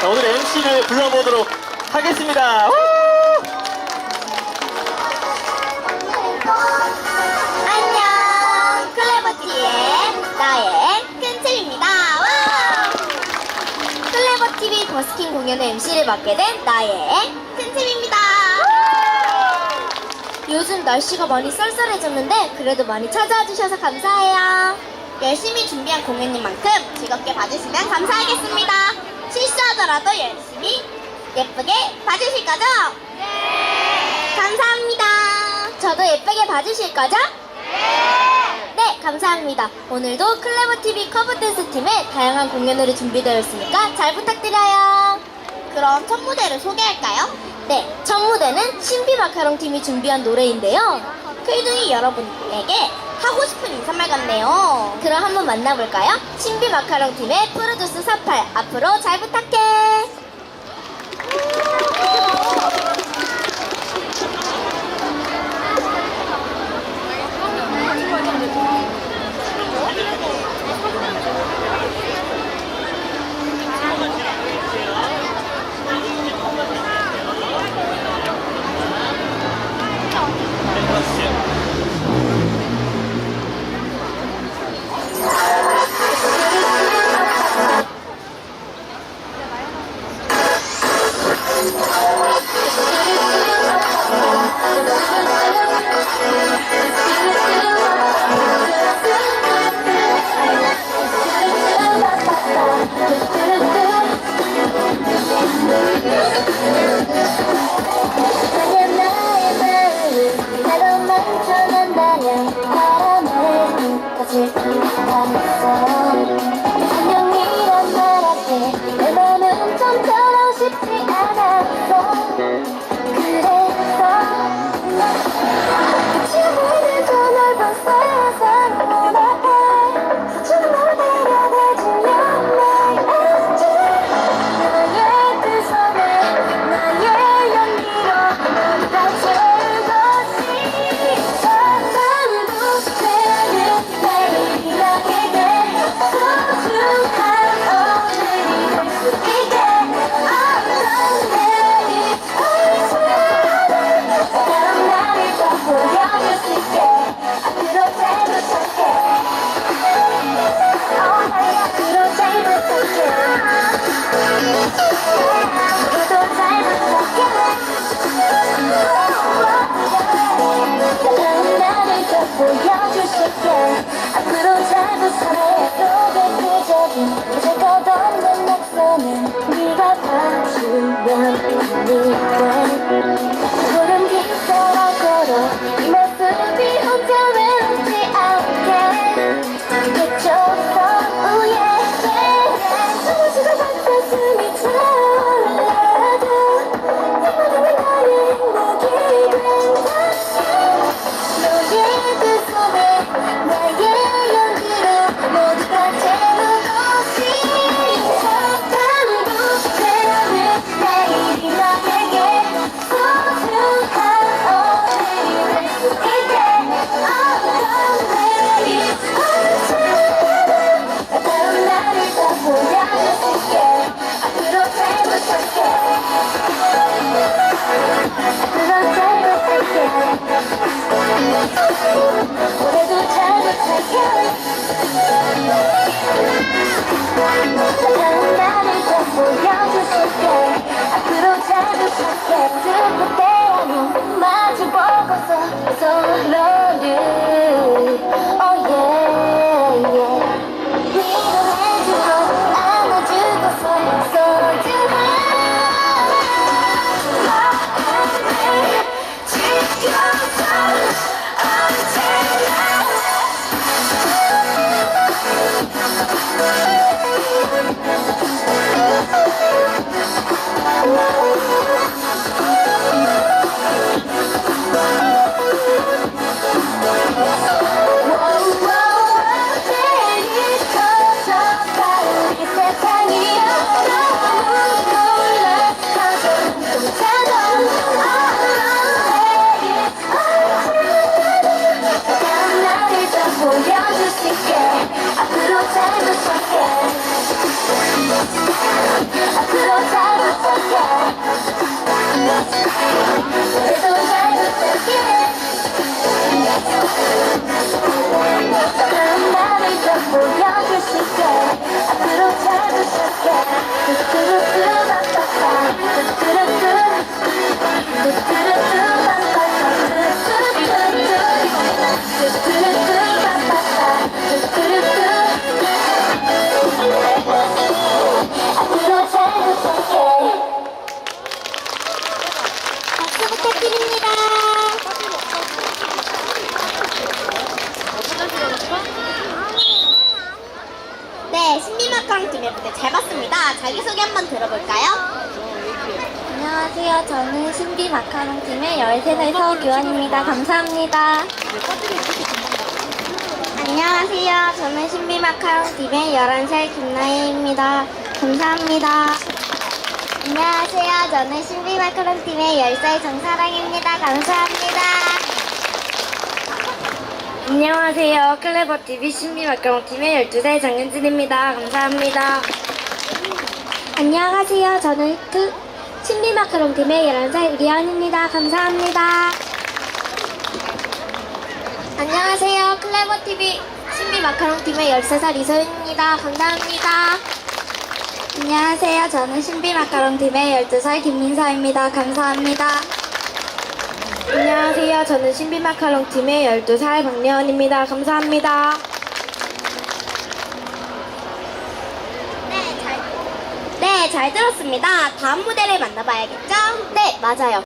자, 오늘 MC를 불러보도록 하겠습니다. 우! 안녕 클레버TV의 나의 큰챔입니다 와! 클레버TV 버스킹 공연의 MC를 맡게 된 나의 큰챔입니다 요즘 날씨가 많이 쌀쌀해졌는데 그래도 많이 찾아와 주셔서 감사해요 열심히 준비한 공연인 만큼 즐겁게 봐주시면 감사하겠습니다 실수하더라도 열심히 예쁘게 봐주실 거죠? 네 감사합니다 저도 예쁘게 봐주실 거죠? 네, 감사합니다. 오늘도 클레버TV 커브댄스 팀의 다양한 공연으로 준비되어 있으니까 잘 부탁드려요. 그럼 첫 무대를 소개할까요? 네, 첫 무대는 신비 마카롱 팀이 준비한 노래인데요. 클둥이 여러분에게 하고 싶은 인사말 같네요. 그럼 한번 만나볼까요? 신비 마카롱 팀의 프로듀스 48 앞으로 잘 부탁해. 그 Down, down, down. 다른 나를 더 보여줄 수 있게 앞으로 자기소개 한번 들어볼까요? 안녕하세요. 저는 신비 마카롱 팀의 13살 서교환입니다. 감사합니다. 안녕하세요. 저는 신비 마카롱 팀의 11살 김나혜입니다. 감사합니다. 안녕하세요. 저는 신비 마카롱 팀의 10살 정사랑입니다. 감사합니다. 안녕하세요. 클레버TV 신비 마카롱 팀의 12살 장윤진입니다. 감사합니다. 안녕하세요. 저는 그 신비마카롱팀의 11살 우리언입니다. 감사합니다. 안녕하세요. 클레버TV 신비마카롱팀의 13살 이소윤입니다. 감사합니다. 안녕하세요. 저는 신비마카롱팀의 12살 김민서입니다. 감사합니다. 안녕하세요. 저는 신비마카롱팀의 12살 박예원입니다. 감사합니다. 네, 잘 들었습니다. 다음 무대를 만나봐야겠죠? 네, 맞아요.